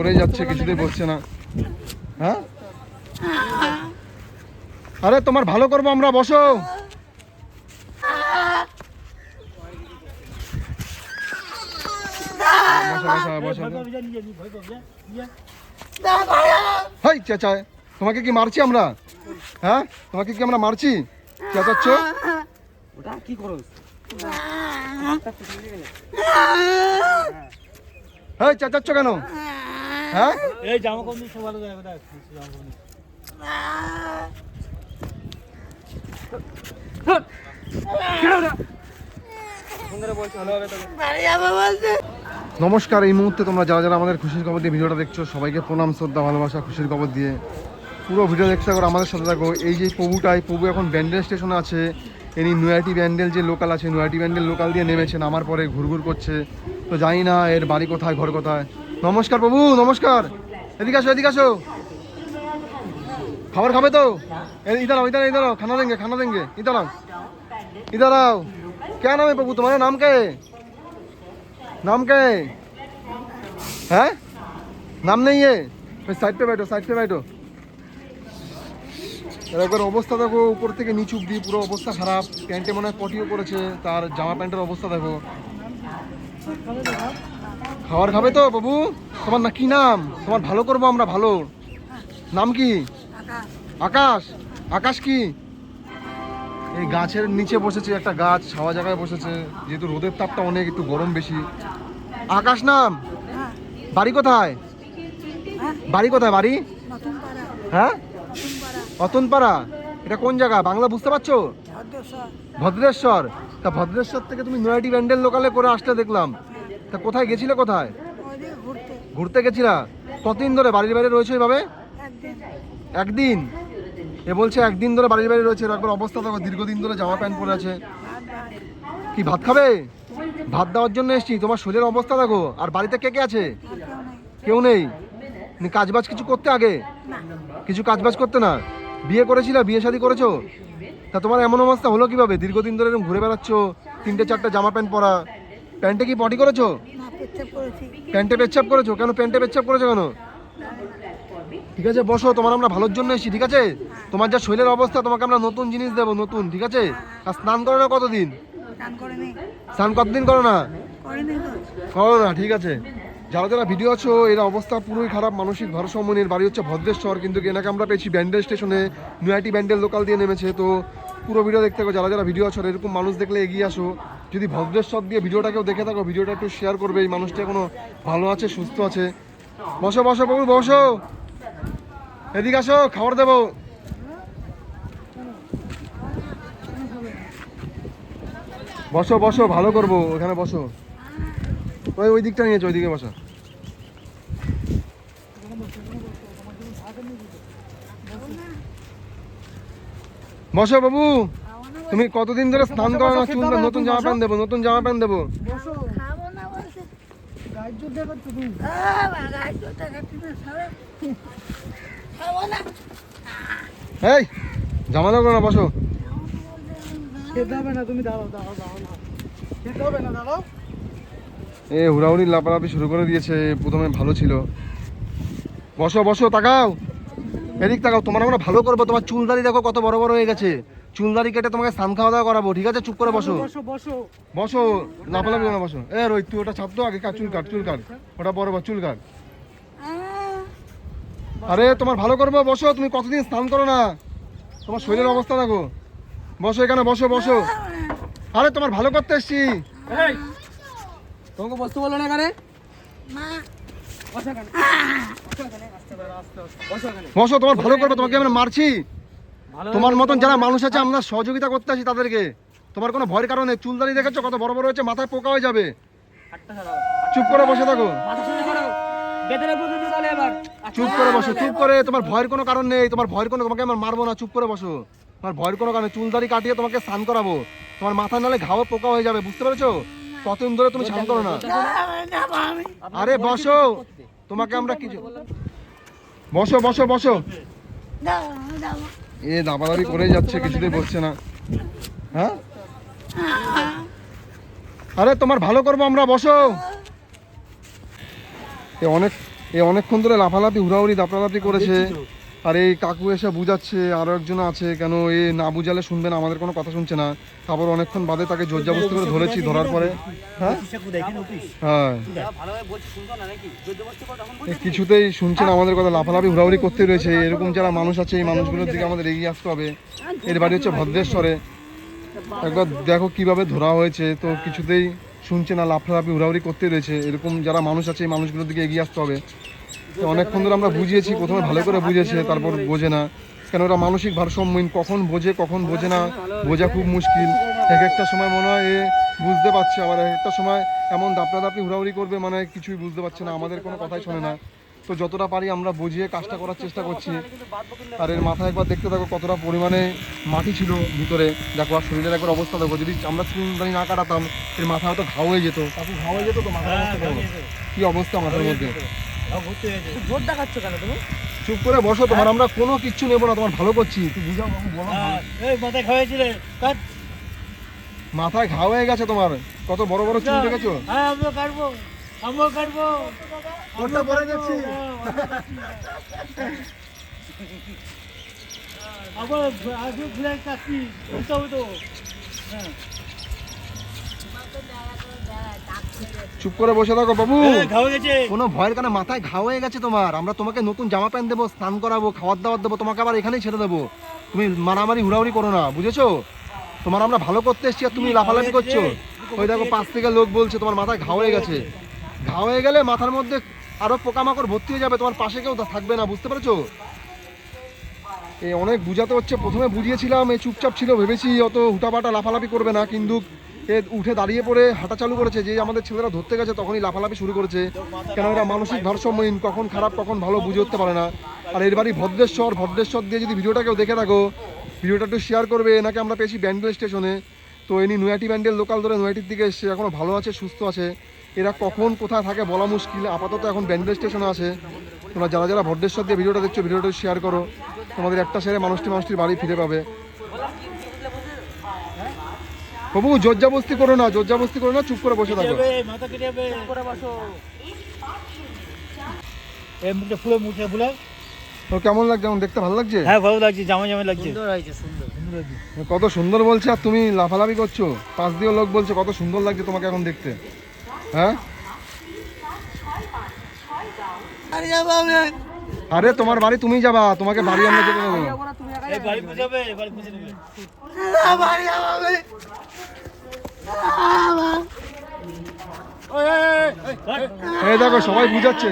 করে যাচ্ছে, কিছুতেই বসছে না। হ্যাঁ? আরে, তোমার ভালো করব আমরা, বসো। তোমাকে কি মারছি আমরা? হ্যাঁ? তোমাকে কি আমরা মারছি? চেঁচাচ্ছ? হ্যাঁ চেঁচাচ্ছ কেন? হ্যাঁ? এই জামা কম নিচ্ছে ভালো জায়গা দেখ জামা কম নমস্কার এই মুহূর্তে তোমরা যারা যারা আমাদের খুশির খবর দিয়ে ভিডিওটা দেখছ সবাইকে প্রণাম শ্রদ্ধা ভালোবাসা খুশির খবর দিয়ে পুরো ভিডিও দেখতে থাকো আর আমাদের সাথে থাকো। এই যে প্রভুটা এই প্রভু এখন ব্যান্ডেল স্টেশন আছে। ইনি নয়াটি ব্যান্ডেল যে লোকাল আছে নয়াটি ব্যান্ডেল লোকাল দিয়ে নেমেছেন আমার পরে ঘুরঘুর করছে। তো জানি না এর বাড়ি কোথায় ঘর কোথায়। নমস্কার প্রভু নমস্কার এদিকে আসো এদিকে আসো খাবার খাবে তো ए, इधर आओ इधर इधर आओ खाना देंगे खाना देंगे इधर आओ इधर आओ क्या नाम है प्रभु तुम्हारा नाम क्या है नाम क्या है हैं नाम नहीं है फिर साइड पे बैठो साइड पे बैठो এর একবার অবস্থা দেখো উপর থেকে নিচু অব্দি পুরো অবস্থা খারাপ প্যান্টে মনে হয় পটিও করেছে তার জামা প্যান্টের অবস্থা দেখো খাবার খাবে তো বাবু? তোমার না কি নাম? তোমার ভালো করব আমরা ভালো। নাম কি? আকাশ। আকাশ কি? এই গাছের নিচে বসেছে একটা গাছ ছাওয়া জায়গায় বসেছে। যেহেতু রোদের তাপটা অনেক একটু গরম বেশি। আকাশ নাম? বাড়ি কোথায়? বাড়ি কোথায় বাড়ি? হ্যাঁ? অতনপাড়া। এটা কোন জায়গা? বাংলা বুঝতে পারছ? ভদ্রেশ্বর। তা ভদ্রেশ্বর থেকে তুমি নয়াটি ব্যান্ডেল লোকালে করে আসলে দেখলাম। তা কোথায় গেছিলে কোথায়? ঘুরতে গেছিলা? কতদিন ধরে বাড়ির বাইরে রয়েছে এইভাবে একদিন। এ বলছে একদিন ধরে বাড়ির বাইরে রয়েছে এর একবার অবস্থা দেখো দীর্ঘদিন ধরে জামা প্যান্ট পরে আছে। কি ভাত খাবে? ভাত দেওয়ার জন্য এসছি। তোমার শরীরের অবস্থা দেখো। আর বাড়িতে কে কে আছে? কেউ নেই। কাজবাজ কিছু করতে আগে? কিছু কাজবাজ করতে না? বিয়ে করেছিলে? বিয়ে শাদী করেছ? তা তোমার এমন অবস্থা হলো কীভাবে? দীর্ঘদিন ধরে এরকম ঘুরে বেড়াচ্ছ তিনটে চারটে জামা প্যান্ট পরা। প্যান্টে কি পটি করেছ? প্যান্টে পেচ্ছাপ করেছ? কেন প্যান্টে পেচ্ছাপ করেছ কেন? ঠিক আছে বসো তোমার আমরা ভালোর জন্য এসেছি ঠিক আছে? তোমার যা শরীরের অবস্থা তোমাকে আমরা নতুন জিনিস দেবো নতুন ঠিক আছে? আর স্নান করো না কতদিন? স্নান কতদিন করো না? করো না ঠিক আছে। যারা যারা ভিডিও আছো এর অবস্থা পুরোই খারাপ মানসিক ভারসাম্যের বাড়ি হচ্ছে ভদ্রেশ্বর কিন্তু এনাকে আমরা পেয়েছি ব্যান্ডেল স্টেশনে নয়াটি ব্যান্ডেল লোকাল দিয়ে নেমেছে তো পুরো ভিডিও দেখতে থাকো, যারা যারা ভিডিও আছো এরকম মানুষ দেখলে এগিয়ে আসো। যদি ভদ্রেশ্বর দিয়ে ভিডিওটাকেও দেখে থাকো, ভিডিওটা একটু শেয়ার করবে, এই মানুষটা এখনও ভালো আছে, সুস্থ আছে। বসো বসো বাবু বসো। এদিকে আসো, খাবার দেবো। বসো বসো, ভালো করব ওখানে বসো। ওই ওই দিকটা নিয়েছো ওইদিকে বসো। বসো বাবু। তুমি কতদিন ধরে স্নান করো না চুল নতুন জামা প্যান্ট দেবো নতুন জামা প্যান্ট দেবো। এই জামা দেবো না বসো এ হুড়াহুড়ি লাপালাপি শুরু করে দিয়েছে প্রথমে ভালো ছিল। বসো বসো তাকাও। এদিক তাকাও তোমার আমরা ভালো করব তোমার চুলদারি দেখো কত বড় বড় হয়ে গেছে। চুলদারি কেটে তোমাকে স্নান খাওয়া দাওয়া করাবো ঠিক আছে? চুপ করে বসো। বসো বসো। বসো না বসো। এ রোহিত তুই ওটা ছাপ তো আগে কাট চুল কাট চুল কাট। ওটা বড় বড় চুল কাট। আরে তোমার ভালো করব বসো তুমি কতদিন স্নান করো না? তোমার শরীরের অবস্থা দেখো। বসো এখানে বসো বসো। আরে তোমার ভালো করতে এসছি। তোমাকে বসতে বলল না এখানে? মা। বসো তোমার ভালো করব, তোমাকে আমরা মারছি। তোমার মতন যারা মানুষ আছে, আমরা সহযোগিতা করতে আসি তাদেরকে। তোমার কোনো ভয়ের কারণে চুলদারি দেখেছ? কত বড় বড় হচ্ছে মাথায় পোকা হয়ে যাবে। চুপ করে বসে থাকো। মাথা চুপ করে বসো, চুপ করে। তোমার ভয়ের কোনো কারণ নেই, তোমার ভয়ের কোনো তোমাকে আমার মারবো না, চুপ করে বসো। তোমার ভয়ের কোনো কারণে চুলদারি কাটিয়ে তোমাকে স্নান করাবো। তোমার মাথায় নালে ঘাও পোকা হয়ে যাবে, বুঝতে পেরেছ? কতদিন ধরে তুমি স্নান না। আরে বসো, তোমাকে আমরা কিছু বসো বসো বসো। এ দাবাদাবি করে যাচ্ছে, কিছুতেই বসছে না। হ্যাঁ? আরে তোমার ভালো করব আমরা, বসো। এ অনেক এই অনেকক্ষণ ধরে লাফালাফি, হুড়াহুড়ি দাপড়ালাপি করেছে। আর এই কাকু এসে বুঝাচ্ছে, আরও একজন আছে, কেন এ না বুঝালে শুনবে না, আমাদের কোনো কথা শুনছে না। তারপর অনেকক্ষণ বাদে তাকে জর্জাবস্তি করে ধরেছি, ধরার পরে। হ্যাঁ? হ্যাঁ। কিছুতেই শুনছে না আমাদের কথা, লাফালাফি, হুড়াহুড়ি করতে রয়েছে। এরকম যারা মানুষ আছে, এই মানুষগুলোর দিকে আমাদের এগিয়ে আসতে হবে। এর বাড়ি হচ্ছে ভদ্রেশ্বরে। একবার দেখো কীভাবে ধরা হয়েছে, তো কিছুতেই শুনছে না, লাফালাফি, হুড়াহুড়ি করতে রয়েছে। এরকম যারা মানুষ আছে, এই মানুষগুলোর দিকে এগিয়ে আসতে হবে। অনেকক্ষণ ধরে আমরা বুঝিয়েছি, প্রথমে ভালো করে বুঝিয়েছে তারপর বোঝে না। কেন ওরা মানসিক ভারসাম্যহীন, কখন বোঝে কখন বোঝে না, বোঝা খুব মুশকিল। এক একটা সময় মনে হয় এ বুঝতে পারছে, আবার এক একটা সময় এমন দাপড়া দাপড়ি হুড়াহুড়ি করবে মানে কিছুই বুঝতে পারছে না, আমাদের কোনো কথাই শোনে না। তো যতটা পারি আমরা বুঝিয়ে কাজটা করার চেষ্টা করছি। আর এর মাথায় একবার দেখতে থাকো কতটা পরিমাণে মাটি ছিল ভিতরে। দেখো, আর শরীরের একবার অবস্থা দেখো, যদি আমরা চুনদানি না কাটাতাম, এর মাথা হয়তো ঘাও হয়ে যেত। কাকু, ঘাও হয়ে যেত তো কেমন? কি অবস্থা মাথার মধ্যে? জোর দেখাচ্ছ কেন তুমি? চুপ করে বসো তোমার আমরা কোনো কিচ্ছু নেব না তোমার ভালো করছি। তুই বুঝাও বাবু, বলো ভালো। এই মাথায় খাওয়াইছিলে মাথায় ঘা হয়ে গেছে তোমার। কত বড় বড় চুল দেখেছ? হ্যাঁ আমিও কাটবো আমিও কাটবো। ওটা পরে যাচ্ছি আবার আগে ঘুরে কাটছি হবে তো হ্যাঁ। চুপ করে বসে থাকো বাবু। খাওয়া গেছে। কোনো ভয়ের কারণে মাথায় ঘা হয়ে গেছে তোমার। আমরা তোমাকে নতুন জামা প্যান্ট দেবো স্নান করাবো খাওয়ার দাওয়ার দেবো তোমাকে আবার এখানেই ছেড়ে দেবো। তুমি মারামারি হুড়াহুড়ি করো না বুঝেছ? তোমার আমরা ভালো করতে এসছি আর তুমি লাফালাফি করছ। ওই দেখো পাশ থেকে লোক বলছে তোমার মাথায় ঘা হয়ে গেছে। ঘা হয়ে গেলে মাথার মধ্যে আরও পোকামাকড় ভর্তি হয়ে যাবে তোমার পাশে কেউ থাকবে না বুঝতে পেরেছ? এই অনেক বুঝাতে হচ্ছে। প্রথমে বুঝিয়েছিলাম এই চুপচাপ ছিল ভেবেছি অত হুটাপাটা লাফালাফি করবে না কিন্তু এ উঠে দাঁড়িয়ে পড়ে হাঁটা চালু করেছে, যে আমাদের ছেলেরা ধরতে গেছে তখনই লাফালাফি শুরু করেছে। কেন এরা মানসিক ভারসাম্যহীন, কখন খারাপ, কখন ভালো বুঝে উঠতে পারে না। আর এর বাড়ি ভদ্রেশ্বর ভদ্রেশ্বর দিয়ে যদি ভিডিওটা কেউ দেখে থাকো ভিডিওটা একটু শেয়ার করবে এনাকে আমরা পেয়েছি ব্যান্ডেল স্টেশনে। তো এনি নয়াটি ব্যান্ডেল লোকাল ধরে নয়াটির দিকে এসছে এখনও ভালো আছে, সুস্থ আছে। এরা কখন, কোথায় থাকে বলা মুশকিল, আপাতত এখন ব্যান্ডেল স্টেশনে আছে। তোমরা যারা যারা ভদ্রেশ্বর দিয়ে ভিডিওটা দেখছ ভিডিওটা শেয়ার করো। তোমাদের একটা সেরে মানুষটি মানুষটির বাড়ি ফিরে পাবে। বাবু জজ্জাবস্তি করো না জজ্জাবস্তি করো না চুপ করে বসে থাকো। যাবে মাথা কেটে যাবে করে বসো। এই মুখটা ফুলে মুখে ফুলে। তো কেমন লাগছে? এখন দেখতে ভালো লাগছে? হ্যাঁ ভালো লাগছে জামা জামা লাগছে। কত সুন্দর বলছে আর তুমি লাফালাফি করছ। পাশ দিয়ে লোক বলছে কত সুন্দর লাগছে তোমাকে এখন দেখতে। হ্যাঁ? আরে তোমার বাড়ি তুমি যাবা তোমাকে বাড়ি আমরা যেতে দেবো। এই দেখো সবাই বুঝাচ্ছে।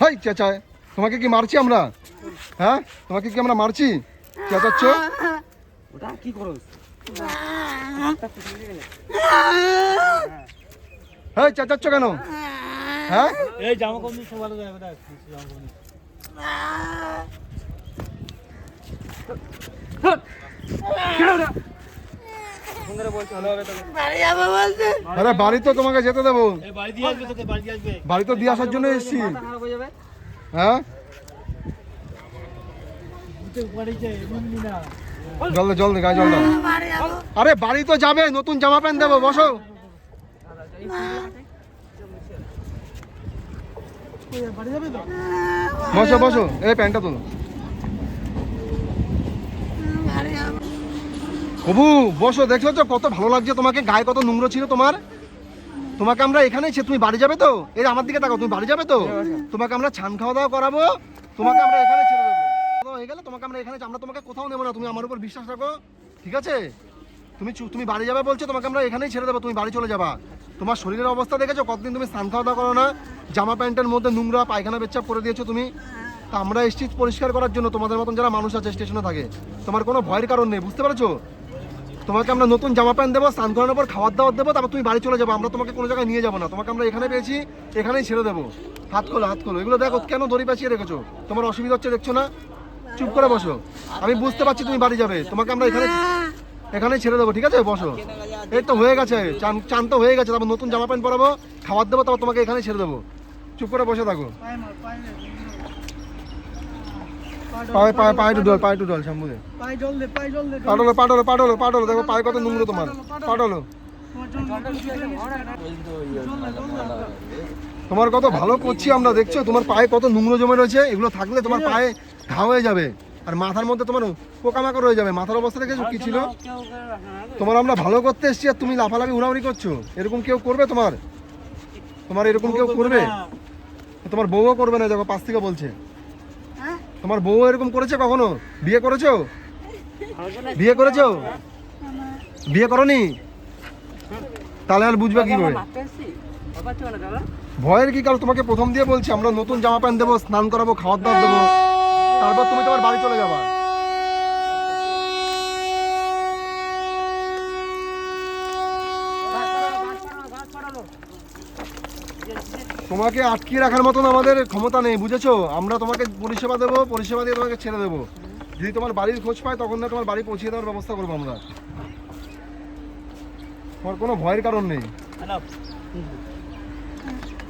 হাই চেঁচায়। তোমাকে কি মারছি আমরা? হ্যাঁ? তোমাকে কি আমরা মারছি? চেঁচাচ্ছ? হ্যাঁ চেঁচাচ্ছ কেন? হ্যাঁ? এই জামা যাবে দেখ জামা কম বাড়ি আরে বাড়ি তো তোমাকে যেতে দেবো। বাড়ি তো দিয়ে আসার জন্য এসেছি। হ্যাঁ জল জল গায়ে জল দাও। আরে বাড়ি তো যাবে, নতুন জামা প্যান্ট দেবো, বসো। তো বসো বসো, এই প্যান্টটা বাড়ি প্রভু বসো, দেখছ তো কত ভালো লাগছে তোমাকে, গায়ে কত নোংরা ছিল তোমার? তোমাকে আমরা এখানেই ছে- তুমি বাড়ি যাবে তো? এই আমার দিকে তাকাও, তুমি বাড়ি যাবে তো? তোমাকে আমরা ছান খাওয়া দাওয়া করাবো, তোমাকে আমরা এখানে ছেড়ে দেবো খাওয়া দাওয়া হয়ে গেলে তোমাকে আমরা এখানে আমরা তোমাকে কোথাও নেব না। তুমি আমার উপর বিশ্বাস রাখো, ঠিক আছে? তুমি তুমি বাড়ি যাবে বলছো, তোমাকে আমরা এখানেই ছেড়ে দেবো। তুমি বাড়ি চলে যাবা। তোমার শরীরের অবস্থা দেখেছ? কতদিন তুমি স্নান খাওয়া করো না? জামা প্যান্টের মধ্যে নোংরা পায়খানা পেচ্ছাপ করে দিয়েছ তুমি? তা আমরা এসছি পরিষ্কার করার জন্য। তোমাদের মতন যারা মানুষ আছে স্টেশনে থাকে, তোমার কোনো ভয়ের কারণ নেই, বুঝতে পেরেছ? তোমাকে আমরা নতুন জামা প্যান্ট দেবো, স্নান করানোর পর খাবার দাবার দেবো, তারপর তুমি বাড়ি চলে যাব। আমরা তোমাকে কোনো জায়গায় নিয়ে যাব না। তোমাকে আমরা এখানে পেয়েছি, এখানেই ছেড়ে দেবো। হাত খোলো হাত খোলো। এগুলো দেখো, কেন দড়ি পাচিয়ে রেখেছো? তোমার অসুবিধা হচ্ছে, দেখছ না? চুপ করে বসো। আমি বুঝতে পারছি তুমি বাড়ি যাবে। তোমাকে আমরা এখানে এখানেই ছেড়ে দেবো ঠিক আছে? বসো। এই তো হয়ে গেছে। চান চান তো হয়ে গেছে। তারপর নতুন জামা প্যান্ট পরাবো খাবার দেবো তারপর তোমাকে এখানে ছেড়ে দেবো। চুপ করে বসে থাকো। পায়ে পায়ে পায়ে একটু ডল পায়ে একটু ডল শ্যাম্পু দে। পায়ে জল দে দে। পাটলো পাটলো পাটলো। পাটলো দেখো পায়ে কত নোংরা তোমার। পাটলো। তোমার কত ভালো করছি আমরা দেখছ? তোমার পায়ে কত নোংরা জমে রয়েছে এগুলো থাকলে তোমার পায়ে ঘা হয়ে যাবে। আর মাথার মধ্যে তোমার পোকামাকড় হয়ে যাবে। মাথার অবস্থা দেখেছ কি ছিল? তোমার আমরা ভালো করতে এসেছি আর তুমি লাফালাফি উড়াউড়ি করছ। এরকম কেউ করবে তোমার? তোমার এরকম কেউ করবে তোমার বউও করবে না দেখো পাশ থেকে বলছে। হ্যাঁ? তোমার বউ এরকম করেছে কখনো? বিয়ে করেছ? বিয়ে করেছ? বিয়ে করনি? তাহলে আর বুঝবে কি করে? ভয়ের কি কারণ? তোমাকে প্রথম দিয়ে বলছি, আমরা নতুন জামা প্যান্ট দেবো, স্নান করাবো, খাওয়ার দাওয়ার দেবো, তারপর তুমি তোমার বাড়ি চলে যাবা। তোমাকে আটকিয়ে রাখার মতন আমাদের ক্ষমতা নেই, বুঝেছ? আমরা তোমাকে পরিষেবা দেবো, পরিষেবা দিয়ে তোমাকে ছেড়ে দেবো। যদি তোমার বাড়ির খোঁজ পায়, তখন না তোমার বাড়ি পৌঁছে দেওয়ার ব্যবস্থা করব আমরা। তোমার কোনো ভয়ের কারণ নেই।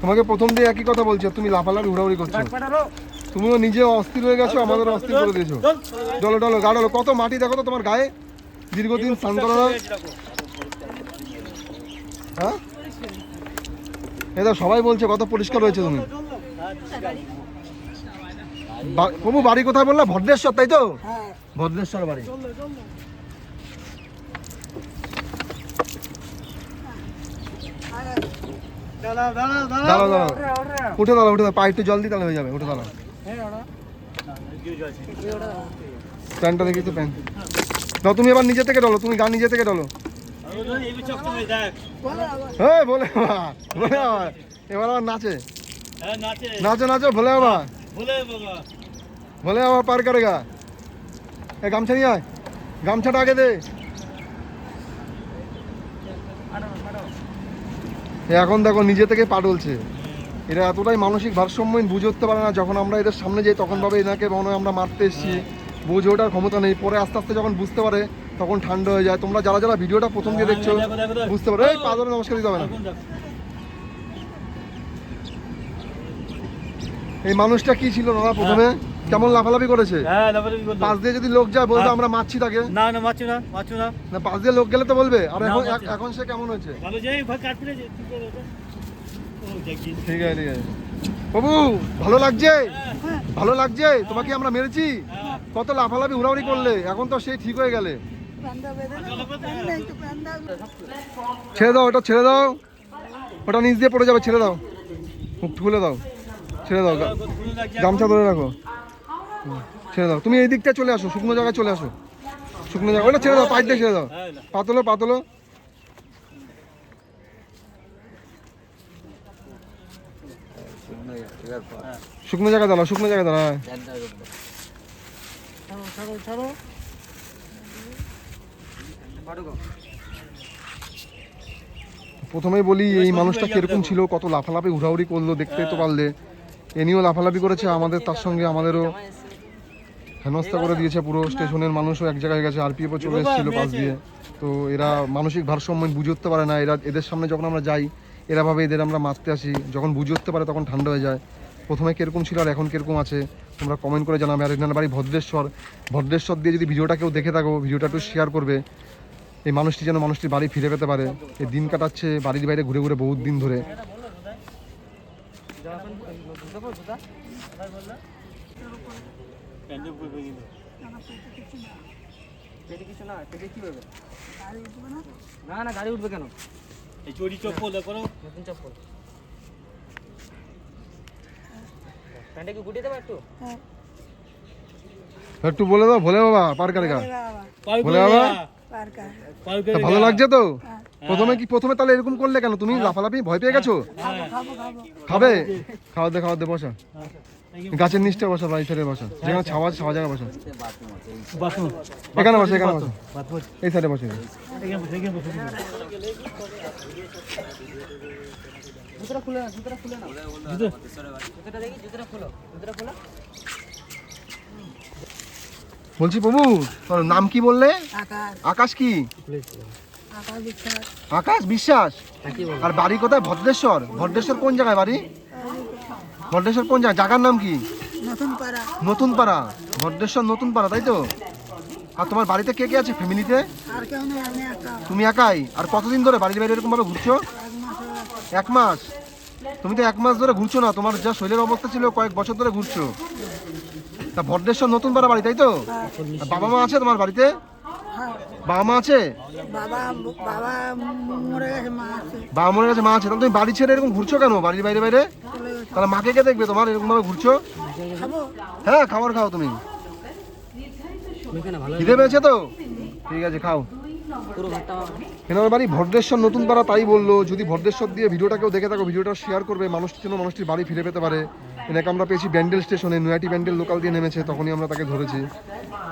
তোমাকে প্রথম দিয়ে একই কথা বলছি তুমি লাফালাফি উড়াউড়ি করছ। তুমিও নিজে অস্থির হয়ে গেছো আমাদের অস্থির করে দিয়েছ। ডলো ডলো গা ডলো কত মাটি দেখো তো তোমার গায়ে? দীর্ঘদিন স্নান করো হ্যাঁ? এটা সবাই বলছে কত পরিষ্কার হয়েছে তুমি। বা- প্রভু বাড়ি কোথায় বললা? ভদ্রেশ্বর তাই তো? হ্যাঁ। ভদ্রেশ্বর বাড়ি জল দে, জল দে। দাঁড়াও দাঁড়াও উঠে দাঁড়াও উঠে দাঁড়াও। পা একটু জল দিই তাহলে হয়ে যাবে উঠে দাঁড়াও। প্যান্টটা দেখি তো প্যান্ট। দাও তুমি এবার নিজে থেকে ডলো তুমি গান নিজে থেকে ডলো। হ্যাঁ বলে বলে বাবা এবার আবার নাচে। নাচো নাচো ভোলে বাবা ভোলে বাবা পার করেগা এ গামছা নিয়ে আয়। গামছাটা আগে দে। এখন দেখো নিজে থেকে পা ডলছে। এরা এতটাই মানসিক ভারসাম্যহীন বুঝে উঠতে পারে না। যখন আমরা এদের সামনে যাই তখন ভাবে এনাকে মনে হয় আমরা মারতে এসেছি। বুঝে ওঠার ক্ষমতা নেই। পরে আস্তে আস্তে যখন বুঝতে পারে তখন ঠান্ডা হয়ে যায়। তোমরা যারা যারা ভিডিওটা প্রথম দিয়ে দেখছ বুঝতে পারো। এই পা ধরে নমস্কার দিতে হবে না। এই মানুষটা কি ছিল দাদা প্রথমে? কেমন লাফালাফি করেছে? হ্যাঁ লাফালাফি করল। পাশ দিয়ে যদি লোক যায় হ্যাঁ। আমরা মারছি তাকে। না না মারছো না মারছো না। না পাশ দিয়ে লোক গেলে তো বলবে। আর এখন এখন সে কেমন হয়েছে? ভালো যাই ভাই কাট ফিরেছে ঠিক আছে। ঠিক আছে ঠিক আছে। বাবু ভালো লাগছে? ভালো লাগছে? তোমাকে আমরা মেরেছি? হ্যাঁ। কত লাফালাফি উড়াউড়ি করলে? এখন তো সেই ঠিক হয়ে গেলে। ছেড়ে দাও ওটা ছেড়ে দাও। ওটা নিচ দিয়ে পড়ে যাবে ছেড়ে দাও। মুখ খুলে দাও। ছেড়ে দাও। গামছা ধরে রাখো। ছেড়ে দাও। তুমি এই দিকটা চলে আসো শুকনো জায়গায় চলে আসো। শুকনো জায়গা ওটা ছেড়ে দাও দিয়ে ছেড়ে দাও। হ্যাঁ, পাতলো পাতলো। শুকনো জায়গায় দাঁড়াও শুকনো জায়গায় দাঁড়া ছাড়ো ছাড়ো ছাড়ো প্রথমেই বলি এই মানুষটা কীরকম ছিল কত লাফালাফি ঘোরাঘুরি করল দেখতে তো পারলে। এ নিয়েও লাফালাফি করেছে আমাদের তার সঙ্গে আমাদেরও। হেনস্থা করে দিয়েছে পুরো স্টেশনের মানুষও এক জায়গায় গেছে আরপিএফও চলে এসেছিল পাশ দিয়ে। তো এরা মানসিক ভারসাম্য বুঝে উঠতে পারে না এরা এদের সামনে যখন আমরা যাই এরা ভাবে এদের আমরা মারতে আসি যখন বুঝে উঠতে পারে তখন ঠান্ডা হয়ে যায়। প্রথমে কীরকম ছিল আর এখন কীরকম আছে তোমরা কমেন্ট করে জানাবে। আর এনার বাড়ি ভদ্রেশ্বর ভদ্রেশ্বর দিয়ে যদি ভিডিওটা কেউ দেখে থাকো ভিডিওটা একটু শেয়ার করবে। এই মানুষটি যেন মানুষটির বাড়ি ফিরে পেতে পারে। এই দিন কাটাচ্ছে বাড়ির বাইরে ঘুরে ঘুরে বহুত দিন ধরে। না না গাড়ি উঠবে কেন? এই চড়ি চপ্পল দেখো নতুন চপ্পল। প্যান্টে কি গুটিয়ে দেবো একটু? হ্যাঁ। একটু বলে দাও ভোলে বাবা পার কারেগা বাবা। পার বলে বাবা? ভালো লাগছে তো? হ্যাঁ। প্রথমে কি প্রথমে তাহলে এরকম করলে কেন? তুমি লাফালাফি ভয় পেয়ে গেছো? খাব খাব খাব। খাবে? খাওয়া দে খাওয়া দে বসা। গাছের নিচটা বসা বাড়ি ছেড়ে বসা। যেখানে ছাওয়া আছে ছাওয়া জায়গায় বসা। এখানে বসা এখানে বসা। এই সাইডে বসে। বলছি প্রভু তোর নাম কি বললে? আকাশ। আকাশ কি? আকাশ বিশ্বাস। আর বাড়ি কোথায়? ভদ্রেশ্বর। ভদ্রেশ্বর কোন জায়গায় বাড়ি? ভদ্রেশ্বর কোন জায়গায়? জায়গার নাম কি? নতুন পাড়া নতুন পাড়া ভদ্রেশ্বর নতুন পাড়া তাই তো? আর তোমার বাড়িতে কে কে আছে ফ্যামিলিতে? আর কেউ নেই আমি একা। তুমি একাই? আর কতদিন ধরে বাড়ির বাইরে এরকম ভাবে ঘুরছো? এক মাস হয়ে তুমি তো এক মাস ধরে ঘুরছো না তোমার যা শরীরের অবস্থা ছিল কয়েক বছর ধরে ঘুরছো। তা ভদ্রেশ্বর নতুন পাড়া বাড়ি তাই তো? বাবা মা আছে তোমার বাড়িতে? হ্যাঁ। বাবা মা আছে। বাবা মরে গেছে মা আছে। তাহলে তুমি বাড়ি ছেড়ে এরকম ঘুরছো কেন বাড়ির বাইরে বাইরে? তাহলে মাকে কে দেখবে তোমার? এরকম ভাবে ঘুরছো? হ্যাঁ খাবার খাও তুমি। খিদে পেয়েছে তো? ঠিক আছে খাও। এনার বাড়ি ভদ্রেশ্বর নতুন পাড়া তাই বলল যদি ভদ্রেশ্বর দিয়ে ভিডিওটা কেউ দেখে থাকো ভিডিওটা শেয়ার করবে মানুষটি যেন মানুষটির বাড়ি ফিরে পেতে পারে। এনাকে আমরা পেয়েছি ব্যান্ডেল স্টেশনে নয়াটি ব্যান্ডেল লোকাল দিয়ে নেমেছে তখনই আমরা তাকে ধরেছি।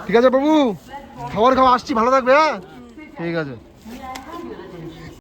ঠিক আছে বাবু খাবার খাওয়া আসছি ভালো থাকবে হ্যাঁ? ঠিক আছে।